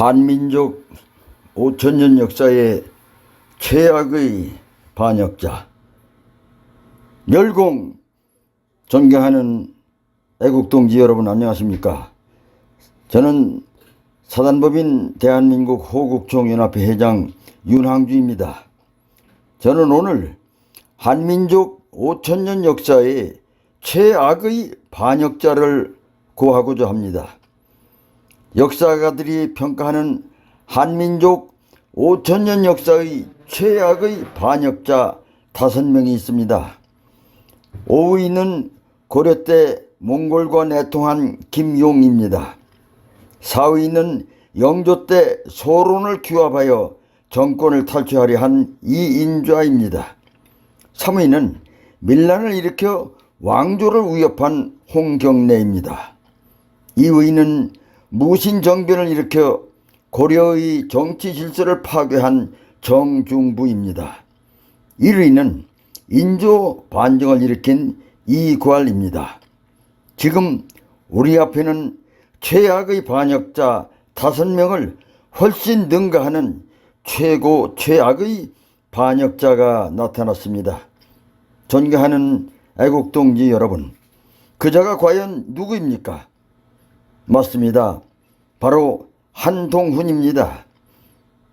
한민족 5천년 역사의 최악의 반역자 멸공 존경하는 애국동지 여러분 안녕하십니까? 저는 사단법인 대한민국 호국총연합회 회장 윤항주입니다. 저는 오늘 한민족 5천년 역사의 최악의 반역자를 고하고자 합니다 역사가들이 평가하는 한민족 5천년 역사의 최악의 반역자 다섯 명이 있습니다. 5위는 고려 때 몽골과 내통한 김용입니다. 4위는 영조 때 소론을 규합하여 정권을 탈취하려 한 이인좌입니다. 3위는 밀란을 일으켜 왕조를 위협한 홍경래입니다. 2위는 무신정변을 일으켜 고려의 정치 질서를 파괴한 정중부입니다. 1위는 인조 반정을 일으킨 이괄입니다. 지금 우리 앞에는 최악의 반역자 다섯 명을 훨씬 능가하는 최고 최악의 반역자가 나타났습니다. 존경하는 애국동지 여러분, 그자가 과연 누구입니까? 맞습니다. 바로 한동훈입니다.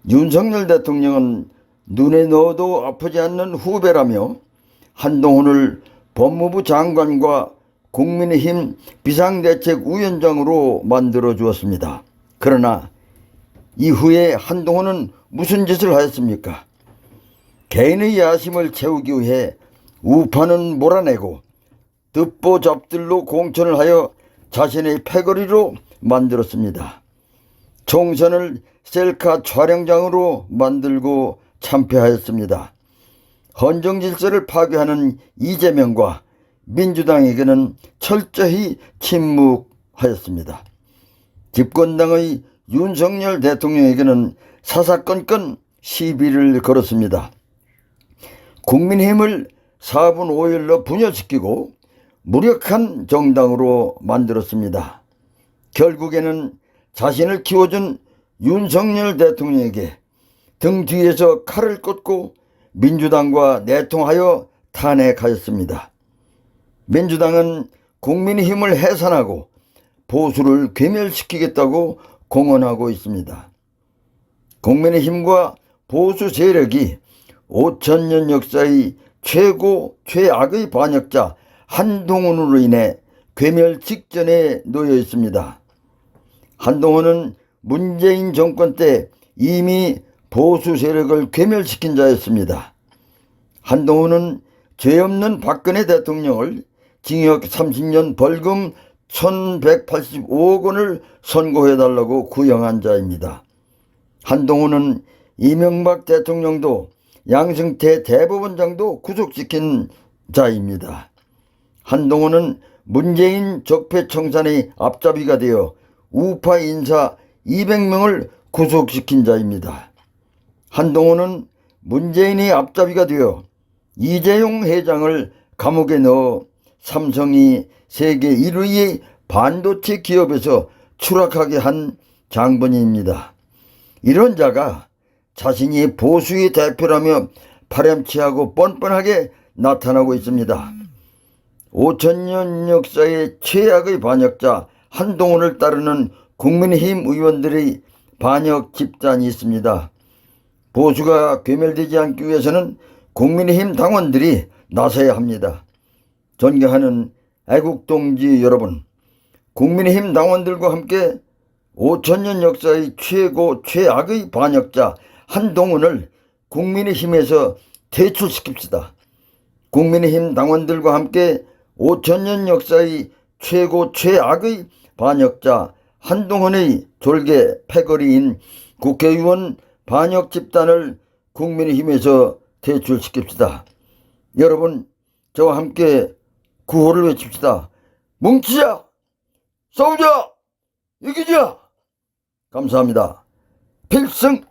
윤석열 대통령은 눈에 넣어도 아프지 않는 후배라며 한동훈을 법무부 장관과 국민의힘 비상대책위원장으로 만들어 주었습니다. 그러나 이후에 한동훈은 무슨 짓을 하였습니까? 개인의 야심을 채우기 위해 우파는 몰아내고 듣보 잡들로 공천을 하여 자신의 패거리로 만들었습니다. 총선을 셀카 촬영장으로 만들고 참패하였습니다. 헌정 질서를 파괴하는 이재명과 민주당에게는 철저히 침묵하였습니다. 집권당의 윤석열 대통령에게는 사사건건 시비를 걸었습니다. 국민힘을 4분 5일로 분열시키고 무력한 정당으로 만들었습니다. 결국에는 자신을 키워준 윤석열 대통령에게 등 뒤에서 칼을 꽂고 민주당과 내통하여 탄핵하였습니다. 민주당은 국민의 힘을 해산하고 보수를 괴멸시키겠다고 공언하고 있습니다. 국민의 힘과 보수 세력이 5천년 역사의 최고 최악의 반역자 한동훈으로 인해 괴멸 직전에 놓여 있습니다. 한동훈은 문재인 정권 때 이미 보수 세력을 괴멸시킨 자였습니다. 한동훈은 죄 없는 박근혜 대통령을 징역 30년 벌금 1185억 원을 선고해달라고 구형한 자입니다. 한동훈은 이명박 대통령도 양승태 대법원장도 구속시킨 자입니다. 한동훈은 문재인 적폐청산의 앞잡이가 되어 우파 인사 200명을 구속시킨 자입니다. 한동훈은 문재인의 앞잡이가 되어 이재용 회장을 감옥에 넣어 삼성이 세계 1위의 반도체 기업에서 추락하게 한 장본인입니다. 이런 자가 자신이 보수의 대표라며 파렴치하고 뻔뻔하게 나타나고 있습니다. 5천년 역사의 최악의 반역자 한동훈을 따르는 국민의힘 의원들의 반역 집단이 있습니다. 보수가 괴멸되지 않기 위해서는 국민의힘 당원들이 나서야 합니다. 존경하는 애국동지 여러분, 국민의힘 당원들과 함께 5천년 역사의 최고 최악의 반역자 한동훈을 국민의힘에서 퇴출시킵시다. 국민의힘 당원들과 함께 5천년 역사의 최고 최악의 반역자 한동훈의 졸개 패거리인 국회의원 반역 집단을 국민의힘에서 퇴출시킵시다. 여러분 저와 함께 구호를 외칩시다. 뭉치자! 싸우자! 이기자! 감사합니다. 필승!